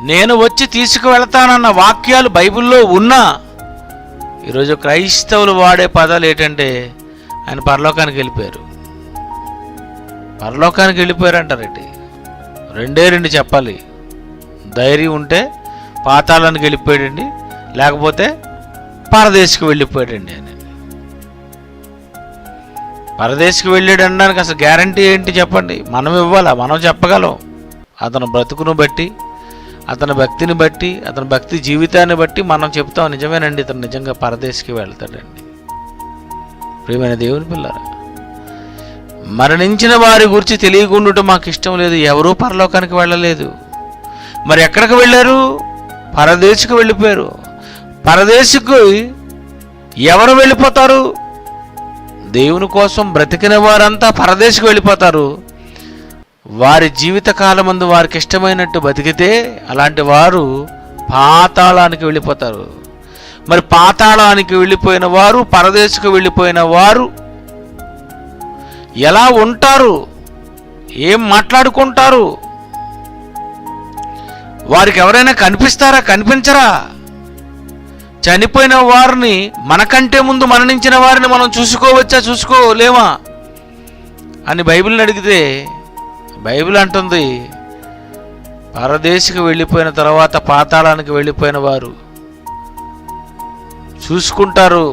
నేను వచ్చి తీసుకువెళ్తానన్న వాక్యాలు బైబిల్లో ఉన్నా ఈరోజు క్రైస్తవులు వాడే పదాలు ఏంటంటే ఆయన పరలోకానికి వెళ్ళిపోయారు. పరలోకానికి వెళ్ళిపోయారు అంటారేంటి రెండే రెండు చెప్పాలి. ధైర్యం ఉంటే పాతాళానికి వెళ్ళిపోయాడండి లేకపోతే పరదేశకు వెళ్ళిపోయాడండి అని. పరదేశకు వెళ్ళాడు అనడానికి అసలు గ్యారంటీ ఏంటి చెప్పండి? మనం ఇవ్వాలా? మనం చెప్పగలం. అతను బ్రతుకును బట్టి అతని భక్తిని బట్టి అతని భక్తి జీవితాన్ని బట్టి మనం చెప్తాం నిజమేనండి ఇతను నిజంగా పరదేశికి వెళ్తాడండి. ప్రియమైన దేవుని పిల్లరా మరణించిన వారి గురించి తెలియకుండా మాకు ఇష్టం లేదు ఎవరూ పరలోకానికి వెళ్ళలేదు. మరి ఎక్కడికి వెళ్ళారు? పరదేశకు వెళ్ళిపోయారు. పరదేశకు ఎవరు వెళ్ళిపోతారు? దేవుని కోసం బ్రతికిన వారంతా పరదేశకు వెళ్ళిపోతారు. వారి జీవితకాలం ముందు వారికి ఇష్టమైనట్టు బతికితే అలాంటి వారు పాతాళానికి వెళ్ళిపోతారు. మరి పాతాళానికి వెళ్ళిపోయిన వారు పరదేశకు వెళ్ళిపోయిన వారు ఎలా ఉంటారు? ఏం మాట్లాడుకుంటారు? వారికి ఎవరైనా కనిపిస్తారా కనిపించరా? చనిపోయిన వారిని మనకంటే ముందు మరణించిన వారిని మనం చూసుకోవచ్చా చూసుకోలేమా? అని బైబిల్ని అడిగితే బైబిల్ అంటుంది పరదేశికి వెళ్ళిపోయిన తర్వాత పాతాళానికి వెళ్ళిపోయిన వారు చూసుకుంటారు.